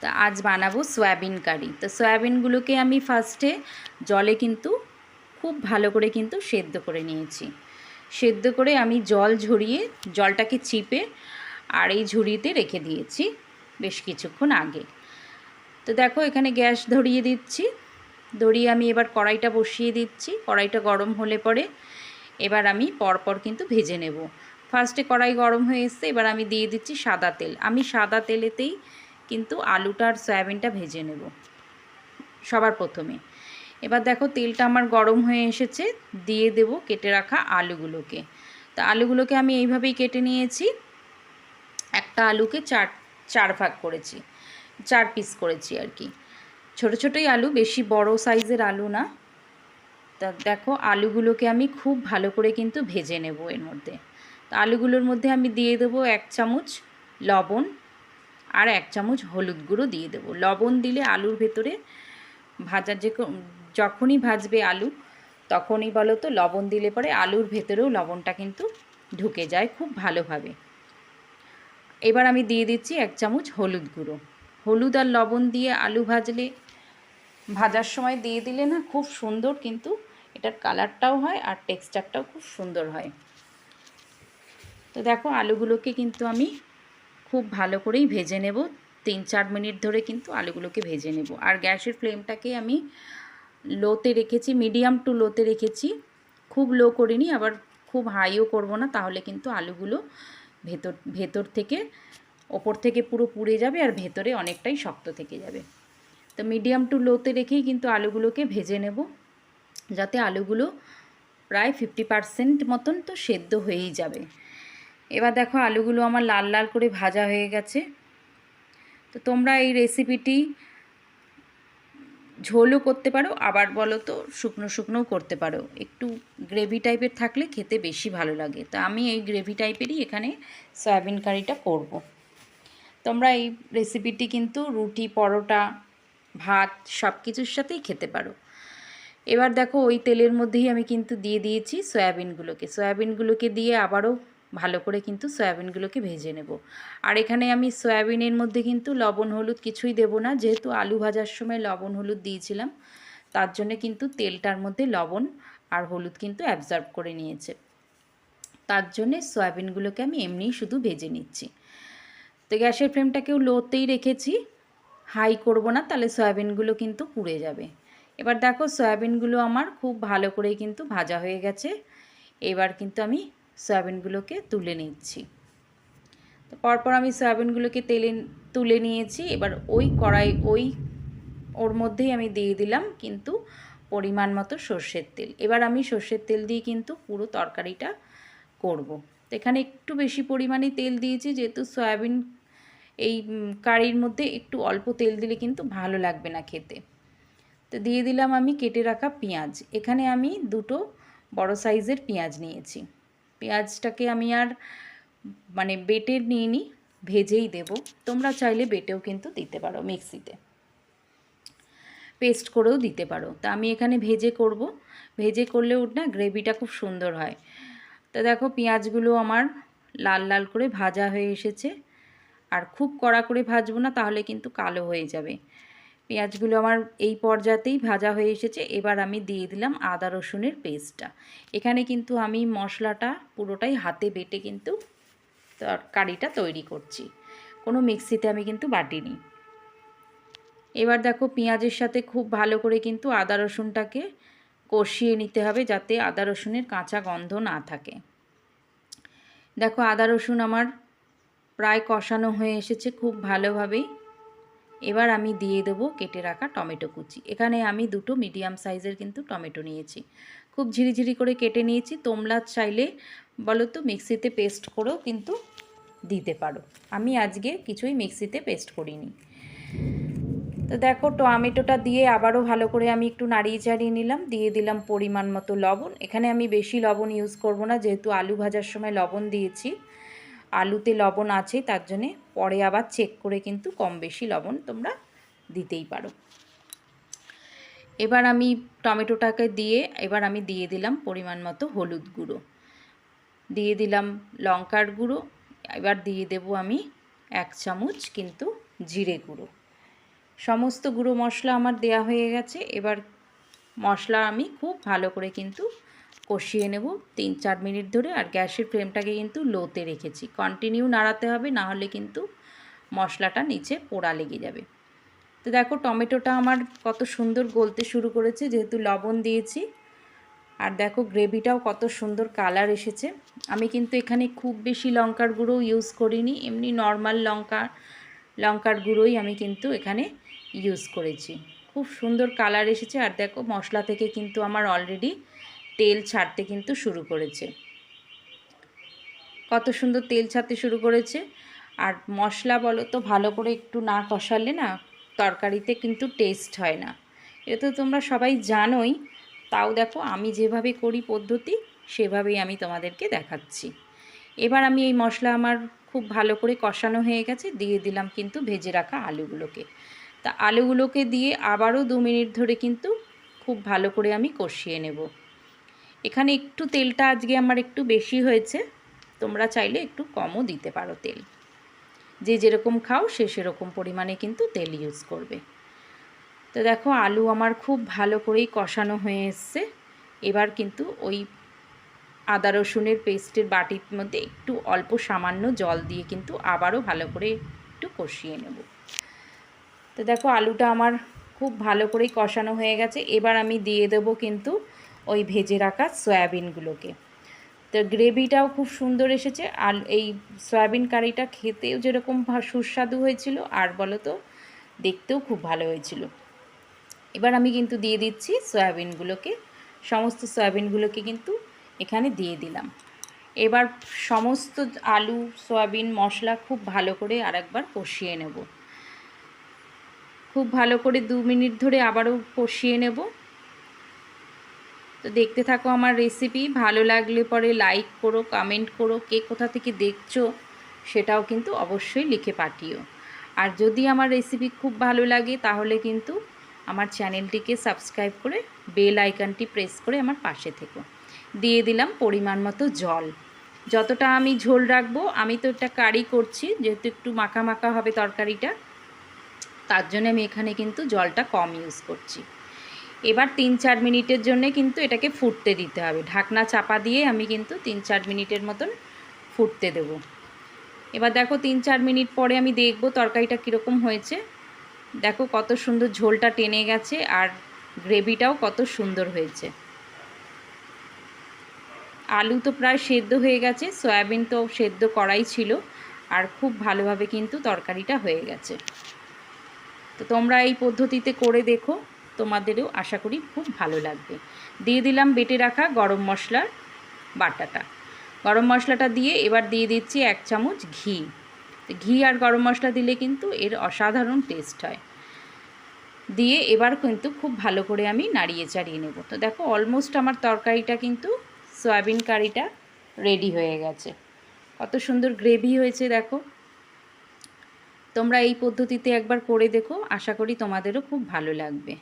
তা আজ বানাবো সয়াবিন কারি। তো সয়াবিনগুলোকে আমি ফার্স্টে জলে কিন্তু খুব ভালো করে কিন্তু সেদ্ধ করে নিয়েছি। সেদ্ধ করে আমি জল ঝরিয়ে জলটাকে চিপে আর এই ঝুড়িতে রেখে দিয়েছি বেশ কিছুক্ষণ আগে। তো দেখো এখানে গ্যাস ধরিয়ে দিচ্ছি। ধরিয়ে আমি এবার কড়াইটা বসিয়ে দিচ্ছি। কড়াইটা গরম হলে পরে এবার আমি পরপর কিন্তু ভেজে নেব। ফার্স্টে কড়াই গরম হয়ে এসছে, এবার আমি দিয়ে দিচ্ছি সাদা তেল। আমি সাদা তেলেতেই কিন্তু আলুটা আর সয়াবিনটা ভেজে নেব। সবার প্রথমে। এবার দেখো তেলটা আমার গরম হয়ে এসেছে, দিয়ে দেব কেটে রাখা আলুগুলোকে। তা আলুগুলোকে আমি এইভাবেই কেটে নিয়েছি। একটা আলুকে চার চার ভাগ করেছি, চার পিস করেছি আর কি। ছোট ছোটোই আলু, বেশি বড় সাইজের আলু না। তা দেখো আলুগুলোকে আমি খুব ভালো করে কিন্তু ভেজে নেব এর মধ্যে। তা আলুগুলোর মধ্যে আমি দিয়ে দেবো এক চামচ লবণ আর এক চামচ হলুদ গুঁড়ো দিয়ে দেবো। লবণ দিলে আলুর ভেতরে ভাজা যে যখনই ভাজবে আলু, তখনই বলো তো, লবণ দিলে পরে আলুর ভেতরেও লবণটা কিন্তু ঢুকে যায় খুব ভালোভাবে। এবার আমি দিয়ে দিচ্ছি এক চামচ হলুদ গুঁড়ো। হলুদ আর লবণ দিয়ে আলু ভাজলে, ভাজার সময় দিয়ে দিলে না খুব সুন্দর কিন্তু এটার কালারটাও হয় আর টেক্সচারটাও খুব সুন্দর হয়। তো দেখো আলুগুলোকে কিন্তু আমি খুব ভালো করেই ভেজে নেব। তিন চার মিনিট ধরে কিন্তু আলুগুলোকে ভেজে নেব। আর গ্যাসের ফ্লেমটাকে আমি লোতে রেখেছি, মিডিয়াম টু লোতে রেখেছি। খুব লো করিনি, আবার খুব হাইও করব না, তাহলে কিন্তু আলুগুলো ভেতর ভেতর থেকে, ওপর থেকে পুরো পুড়ে যাবে আর ভেতরে অনেকটাই শক্ত থেকে যাবে। তো মিডিয়াম টু লোতে রেখেই কিন্তু আলুগুলোকে ভেজে নেব। যাতে আলুগুলো প্রায় ফিফটি পারসেন্ট মতন তো সেদ্ধ হয়েই যাবে। এবার দেখো আলুগুলো আমার লাল লাল করে ভাজা হয়ে গেছে। তো তোমরা এই রেসিপিটি ঝোলও করতে পারো, আবার বলো তো শুকনো শুকনোও করতে পারো। একটু গ্রেভি টাইপের থাকলে খেতে বেশি ভালো লাগে। তা আমি এই গ্রেভি টাইপেরই এখানে সয়াবিন কারিটা করব। তোমরা এই রেসিপিটি কিন্তু রুটি, পরোটা, ভাত সব কিছুর সাথেই খেতে পারো। এবার দেখো ওই তেলের মধ্যেই আমি কিন্তু দিয়ে দিয়েছি সয়াবিনগুলোকে সয়াবিনগুলোকে দিয়ে আবারও ভালো করে কিন্তু সয়াবিনগুলোকে ভেজে নেব। আর এখানে আমি সয়াবিনের মধ্যে কিন্তু লবণ, হলুদ কিছুই দেব না। যেহেতু আলু ভাজার সময় লবণ, হলুদ দিয়েছিলাম, তার জন্য কিন্তু তেলটার মধ্যে লবণ আর হলুদ কিন্তু অ্যাবজর্ব করে নিয়েছে। তার জন্যে সয়াবিনগুলোকে আমি এমনিই শুধু ভেজে নিচ্ছি। তো গ্যাসের ফ্লেমটাকেও লোতেই রেখেছি। হাই করব না, তাহলে সয়াবিনগুলো কিন্তু পুড়ে যাবে। এবার দেখো, সয়াবিনগুলো আমার খুব ভালো করে কিন্তু ভাজা হয়ে গেছে। এবার কিন্তু আমি সয়াবিনগুলোকে তুলে নিচ্ছি। তো পরপর আমি সয়াবিনগুলোকে তেলে তুলে নিয়েছি। এবার ওই কড়াই, ওই ওর মধ্যেই আমি দিয়ে দিলাম কিন্তু পরিমাণ মতো সর্ষের তেল। এবার আমি সর্ষের তেল দিয়ে কিন্তু পুরো তরকারিটা করব। তো এখানে একটু বেশি পরিমাণে তেল দিয়েছি যেহেতু সয়াবিন এই কারির মধ্যে একটু অল্প তেল দিলে কিন্তু ভালো লাগবে না খেতে। তো দিয়ে দিলাম আমি কেটে রাখা পেঁয়াজ। এখানে আমি দুটো বড় সাইজের পেঁয়াজ নিয়েছি। পেঁয়াজটাকে আমি আর মানে বেটে নিয়ে নিই ভেজেই দেব। তোমরা চাইলে বেটেও কিন্তু দিতে পারো মিক্সিতে। পেস্ট করেও দিতে পারো। তা আমি এখানে ভেজে করব। ভেজে করলেও না গ্রেভিটা খুব সুন্দর হয়। তো দেখো পেঁয়াজগুলো আমার লাল লাল করে ভাজা হয়ে এসেছে। আর খুব কড়া করে ভাজবো না, তাহলে কিন্তু কালো হয়ে যাবে। পেঁয়াজগুলো আমার এই পর্যাতেই ভাজা হয়ে এসেছে। এবার আমি দিয়ে দিলাম আদা রসুনের পেস্টটা এখানে কিন্তু আমি মশলাটা পুরোটাই হাতে বেটে কিন্তু তরকারিটা তৈরি করছি। কোনো মিক্সিতে আমি কিন্তু বাটিনি। এবার দেখো পেঁয়াজের সাথে খুব ভালো করে কিন্তু আদা রসুনটাকে কষিয়ে নিতে হবে যাতে আদা রসুনের কাঁচা গন্ধ না থাকে। দেখো আদা রসুন আমার প্রায় কষানো হয়ে এসেছে খুব ভালোভাবেই। এবার আমি দিয়ে দেবো কেটে রাখা টমেটো কুচি। এখানে আমি দুটো মিডিয়াম সাইজের কিন্তু টমেটো নিয়েছি। খুব ঝিরিঝিরি করে কেটে নিয়েছি। তোমরা চাইলে বলো তো মিক্সিতে পেস্ট করেও কিন্তু দিতে পারো। আমি আজকে কিছুই মিক্সিতে পেস্ট করিনি। তো দেখো টমেটোটা দিয়ে আবারও ভালো করে আমি একটু নাড়িয়ে চাড়িয়ে নিলাম। দিয়ে দিলাম পরিমাণ মতো লবণ। এখানে আমি বেশি লবণ ইউজ করব না। যেহেতু আলু ভাজার সময় লবণ দিয়েছি। আলুতে লবণ আছে, তার জন্যে পরে আবার চেক করে কিন্তু কম বেশি লবণ তোমরা দিতেই পারো। এবার আমি টমেটোটাকে দিয়ে, এবার আমি দিয়ে দিলাম পরিমাণ মতো হলুদ গুঁড়ো। দিয়ে দিলাম লঙ্কার গুঁড়ো, এবার দিয়ে দেব আমি এক চামচ কিন্তু জিরে গুঁড়ো। সমস্ত গুঁড়ো মশলা আমার দেয়া হয়ে গেছে, এবার মশলা আমি খুব ভালো করে কিন্তু কষিয়ে নেব তিন চার মিনিট ধরে আর গ্যাসের ফ্লেমটাকে কিন্তু লোতে রেখেছি। কন্টিনিউ নাড়াতে হবে, না হলে কিন্তু মশলাটা নিচে পোড়া লেগে যাবে। তো দেখো টমেটোটা আমার কত সুন্দর গলতে শুরু করেছে, যেহেতু লবণ দিয়েছি। আর দেখো গ্রেভিটাও কত সুন্দর কালার এসেছে। আমি কিন্তু এখানে খুব বেশি লঙ্কার গুঁড়ো ইউজ করিনি, এমনি নর্মাল লঙ্কা, লঙ্কার গুঁড়োই আমি কিন্তু এখানে ইউজ করেছি। খুব সুন্দর কালার এসেছে, আর দেখো মশলা থেকে কিন্তু আমার অলরেডি তেল ছাড়তে কিন্তু শুরু করেছে। কত সুন্দর তেল ছাড়তে শুরু করেছে। আর মশলা বলো তো, ভালো করে একটু না কষালে না, তরকারিতে কিন্তু টেস্ট হয় না। এটা তো তোমরা সবাই জানোই, তাও দেখো আমি যেভাবে করি পদ্ধতি, সেভাবেই আমি তোমাদেরকে দেখাচ্ছি। এবার আমি এই মশলা আমার খুব ভালো করে কষানো হয়ে গেছে, দিয়ে দিলাম কিন্তু ভেজে রাখা আলুগুলোকে। তা আলুগুলোকে দিয়ে আবারও দু মিনিট ধরে কিন্তু খুব ভালো করে আমি কষিয়ে নেব। এখানে একটু তেলটা আজকে আমার একটু বেশি হয়েছে। তোমরা চাইলে একটু কমও দিতে পারো তেল। যে যেরকম খাও সে সেরকম পরিমাণে কিন্তু তেল ইউজ করবে। তো দেখো, আলু আমার খুব ভালো করেই কষানো হয়ে এসছে। এবার কিন্তু ওই আদা রসুনের পেস্টের বাটির মধ্যে একটু অল্প সামান্য জল দিয়ে কিন্তু আবারও ভালো করে একটু কষিয়ে নেব। তো দেখো, আলুটা আমার খুব ভালো করেই কষানো হয়ে গেছে। এবার আমি দিয়ে দেবো কিন্তু ওই ভেজে রাখা সয়াবিনগুলোকে। তো গ্রেভিটাও খুব সুন্দর এসেছে। আর এই সয়াবিন কারিটা খেতেও যেরকম সুস্বাদু হয়েছিল, আর বলো তো দেখতেও খুব ভালো হয়েছিল। এবার আমি কিন্তু দিয়ে দিচ্ছি সয়াবিনগুলোকে। সমস্ত সয়াবিনগুলোকে কিন্তু এখানে দিয়ে দিলাম। এবার সমস্ত আলু, সয়াবিন, মশলা খুব ভালো করে আরেকবার কষিয়ে নেব। খুব ভালো করে দু মিনিট ধরে আবারও কষিয়ে নেব। তো দেখতে থাকো আমার রেসিপি ভালো লাগলে পরে লাইক করো কমেন্ট করো, কে কোথা থেকে দেখছ সেটাও কিন্তু অবশ্যই লিখে পাঠিও। আর যদি আমার রেসিপি খুব ভালো লাগে তাহলে কিন্তু আমার চ্যানেলটিকে সাবস্ক্রাইব করে বেল আইকনটি প্রেস করে আমার পাশে থেকো। দিয়ে দিলাম পরিমাণ মতো জল। যতটা আমি ঝোল রাখব, আমি তো একটা কারি করছি, যেহেতু একটু মাখা মাখা হবে তরকারিটা, তার জন্য আমি এখানে কিন্তু জলটা কম ইউজ করছি। এবার তিন চার মিনিটের জন্যে কিন্তু এটাকে ফুটতে দিতে হবে। ঢাকনা চাপা দিয়ে আমি কিন্তু তিন চার মিনিটের মতন ফুটতে দেব। এবার দেখো তিন চার মিনিট পরে আমি দেখব তরকারিটা কীরকম হয়েছে। দেখো কত সুন্দর ঝোলটা টেনে গেছে আর গ্রেভিটাও কত সুন্দর হয়েছে। আলু তো প্রায় সেদ্ধ হয়ে গেছে, সয়াবিন তো সেদ্ধ করাই ছিল আর খুব ভালোভাবে কিন্তু তরকারিটা হয়ে গেছে। তো তোমরা এই পদ্ধতিতে করে দেখো। তোমাদেরও আশা করি খুব ভালো লাগবে। দিয়ে দিলাম বেটে রাখা গরম মশলার বাটাটা। গরম মশলাটা দিয়ে এবার দিয়ে দিচ্ছি এক চামচ ঘি। ঘি আর গরম মশলা দিলে কিন্তু এর অসাধারণ টেস্ট হয়। দিয়ে এবার কিন্তু খুব ভালো করে আমি নাড়িয়ে চাড়িয়ে নেব। তো দেখো অলমোস্ট আমার তরকারিটা কিন্তু সয়াবিন কারিটা রেডি হয়ে গেছে। কত সুন্দর গ্রেভি হয়েছে দেখো। তোমরা এই পদ্ধতিতে একবার করে দেখো, আশা করি তোমাদেরও খুব ভালো লাগবে।